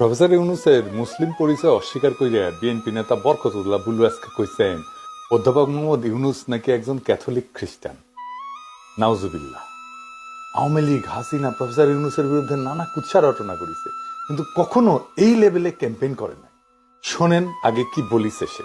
Professor ইউনুসের মুসলিম পরিচয় অস্বীকার করিয়া বিএনপি নেতা বরকতুল্লাহ বুলুয়াসকে কইছেন, অধ্যাপক মোহাম্মদ ইউনুস নাকি একজন ক্যাথলিক খ্রিস্টান। নাউজুবিল্লাহ। আওয়ামী লীগ, হাসিনা, প্রফেসর ইউনুসের বিরুদ্ধে নানা কুৎসা রটনা করেছে, কিন্তু কখনো এই লেভেলে ক্যাম্পেইন করে নাই। শোনেন আগে কি বলিছে সে।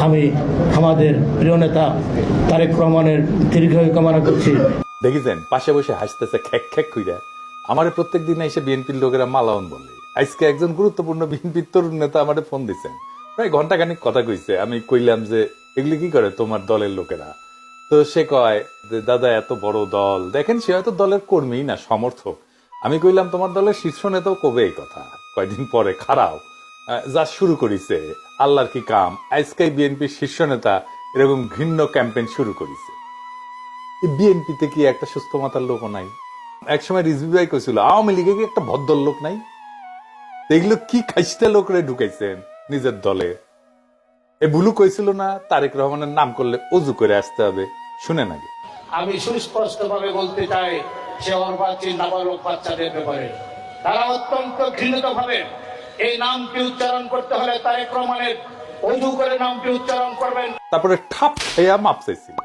আমি আমাদের প্রিয় নেতা তারেক রহমানের দীর্ঘায়ু কামনা করছি। দেখেছেন, পাশে বসে হাসতেছে, খ্যাক খ্যাক কইরা। আমারে প্রত্যেক দিন এসে বিএনপির লোকেরা মালাউন বলে। আজকে একজন গুরুত্বপূর্ণ বিএনপির তরুণ নেতা আমারে ফোন দিছেন। প্রায় ঘণ্টা খানিক কথা কইছে। আমি কইলাম যে, এগুলি কি করে তোমার দলের লোকেরা? তো সে কয় যে, দাদা, এত বড় দল। দেখেন, সে হয়তো দলের কর্মী না, সমর্থক। আমি কইলাম, তোমার দলের শীর্ষ নেতাও কবে এই কথা? কয়দিন পরে, খারাপ। যা শুরু করিছে, আল্লাহর কি কাম? আজকে বিএনপির শীর্ষ নেতা এরকম ঘৃণ্য ক্যাম্পেইন শুরু করেছে। বিএনপিতে কি একটা সুস্থ মাথার লোক নাই? একসময় রিজভি ভাই কইছিল, আওয়ামী লীগে কি একটা ভদ্র লোক নাই? এগুলো কি খাইস্তে লোকরে ঢুকাইছেন নিজের দলে? এ ভুলু কইছিল না, তারেক রহমানের নাম করলে অজু করে আসতে হবে। শুনে নাকি আমি সুস্পষ্ট ভাবে বলতে চাই, সে অর্বাচীন, নাবালক বাচ্চাদের ব্যাপারে। তারা অত্যন্ত ঘৃণিত ভাবে এই নামটি উচ্চারণ করতে হলে তারেক রহমানের অজু করে নামটি উচ্চারণ করবেন। তারপরে ঠাপ হইয়া মাপ চাইছিল